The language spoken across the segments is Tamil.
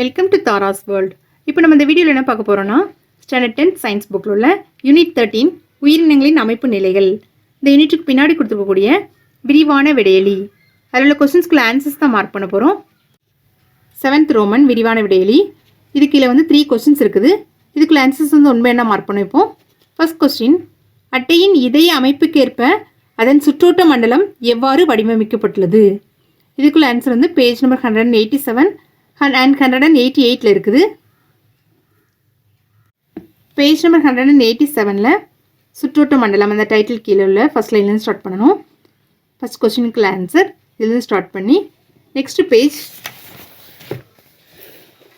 வெல்கம் டு தாராஸ் வேர்ல்ட் இப்போ நம்ம இந்த வீடியோவில் என்ன பார்க்க போகிறோம்னா ஸ்டாண்டர்ட் டென்த் சயின்ஸ் புக்கில் உள்ள யூனிட் தேர்ட்டீன் உயிரினங்களின் அமைப்பு நிலைகள். இந்த யூனிட்டுக்கு பின்னாடி கொடுத்துருக்கக்கூடிய விரிவான விடையலி அதில் உள்ள கொஸ்டின்ஸ்குள்ள ஆன்சர்ஸ் தான் மார்க் பண்ண போகிறோம் செவன்த் ரோமன் விரிவான விடையலி இது கீழே வந்து த்ரீ கொஸ்டின்ஸ் இருக்குது. இதுக்குள்ள ஆன்சர்ஸ் வந்து உண்மை என்ன மார்க் பண்ண வைப்போம் ஃபர்ஸ்ட் கொஸ்டின் அட்டையின் இதய அமைப்புக்கேற்ப அதன் சுற்றோட்ட மண்டலம் எவ்வாறு வடிவமைக்கப்பட்டுள்ளது? இதுக்குள்ள ஆன்சர் வந்து page number hundred and eighty seven and hundred and eighty எயிட்டில் இருக்குது. Page number hundred and eighty செவனில் சுற்றோட்ட மண்டலம் அந்த டைட்டில் கீழே உள்ள ஃபஸ்ட் லைன்லேருந்து ஸ்டார்ட் பண்ணணும். ஃபர்ஸ்ட் கொஸ்டினுக்குள்ள ஆன்சர் இதுலேருந்து ஸ்டார்ட் பண்ணி next page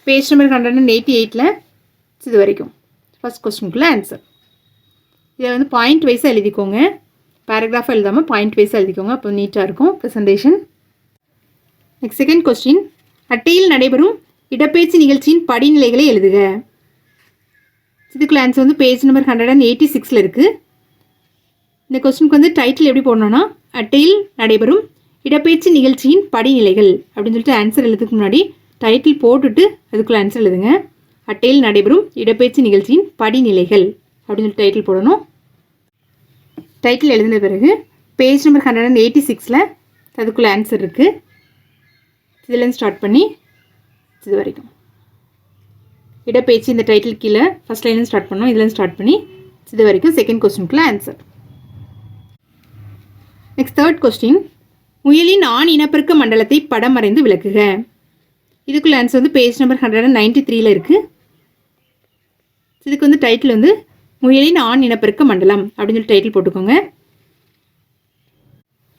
page number hundred and eighty எயிட்டில் இது வரைக்கும். ஃபஸ்ட் கொஸ்டினுக்குள்ள ஆன்சர் இதை வந்து பாயிண்ட் வைஸாக எழுதிக்கோங்க. பேராகிராஃபாக எழுதாமல் பாயிண்ட் வைஸாக எழுதிக்கோங்க. அப்போ நீட்டாக இருக்கும். ப்ரெசன்டேஷன் நெக்ஸ்ட் செகண்ட் கொஸ்டின் அட்டையில் நடைபெறும் இடப்பெயர்ச்சி நிகழ்ச்சியின் படிநிலைகளை எழுதுக. இதுக்குள்ள ஆன்சர் வந்து page number hundred and eighty சிக்ஸில் இருக்குது இந்த கொஸ்டினுக்கு வந்து டைட்டில் எப்படி போடணும்னா அட்டையில் நடைபெறும் இடப்பெயர்ச்சி நிகழ்ச்சியின் படிநிலைகள் அப்படின்னு சொல்லிட்டு ஆன்சர் எழுதுறதுக்கு முன்னாடி டைட்டில் போட்டுட்டு அதுக்குள்ள ஆன்சர் எழுதுங்க. அட்டையில் நடைபெறும் இடப்பெயர்ச்சி நிகழ்ச்சியின் படிநிலைகள் அப்படின்னு சொல்லிட்டு டைட்டில் போடணும். டைட்டில் எழுதின பிறகு page number hundred and eighty சிக்ஸில் அதுக்குள்ள ஆன்சர் இருக்குது இதுலேருந்து ஸ்டார்ட் பண்ணி இது வரைக்கும். இடப்பெயர்ச்சி இந்த டைட்டில் கீழே ஃபஸ்ட் லைன்லேருந்து ஸ்டார்ட் பண்ணோம். இதுலேருந்து ஸ்டார்ட் பண்ணி இது வரைக்கும் செகண்ட் கொஸ்டினுக்குள்ள ஆன்சர் நெக்ஸ்ட் தேர்ட் கொஸ்டின் முயலின் ஆண் இனப்பெருக்க மண்டலத்தை படம் வரைந்து விளக்குக. இதுக்குள்ள ஆன்சர் வந்து page number hundred and ninety த்ரீல இருக்குது இதுக்கு வந்து டைட்டில் வந்து முயலின் ஆண் இனப்பெருக்க மண்டலம் அப்படின்னு சொல்லி டைட்டில் போட்டுக்கோங்க.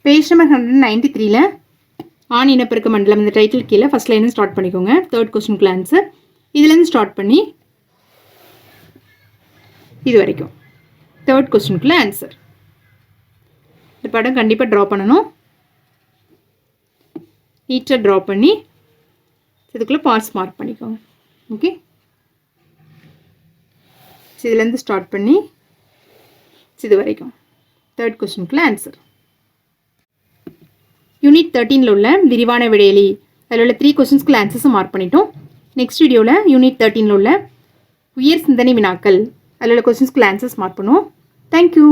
Page number hundred and ninety த்ரீல ஆண் இனப்பெருக்க மண்டலம் இந்த டைட்டில் கீழே ஃபஸ்ட் லைன் ஸ்டார்ட் பண்ணிக்கோங்க. தேர்ட் கொஸ்டினுக்குள்ள ஆன்சர் இதுலேருந்து ஸ்டார்ட் பண்ணி இது வரைக்கும். தேர்ட் கொஸ்டினுக்குள்ள ஆன்சர் இந்த படம் கண்டிப்பாக ட்ரா பண்ணணும். நீட்டாக ட்ரா பண்ணி இதுக்குள்ளே பாஸ் மார்க் பண்ணிக்கோங்க. ஓகே இதுலேருந்து ஸ்டார்ட் பண்ணி இது வரைக்கும். தேர்ட் கொஸ்டினுக்குள்ள ஆன்சர் யூனிட் தேர்ட்டீனில் உள்ள விரிவான விடையலி. அதில் உள்ள த்ரீ கொஸ்டின்ஸ்க்கு ஆன்சர்ஸும் மார்க் பண்ணிட்டோம். நெக்ஸ்ட் வீடியோவில் யூனிட் தேர்ட்டீனில் உள்ள உயர் சிந்தனை வினாக்கள். அதில் உள்ள கொஸ்டின்ஸ்க்கு ஆன்சர்ஸ் மார்க் பண்ணுவோம். Thank you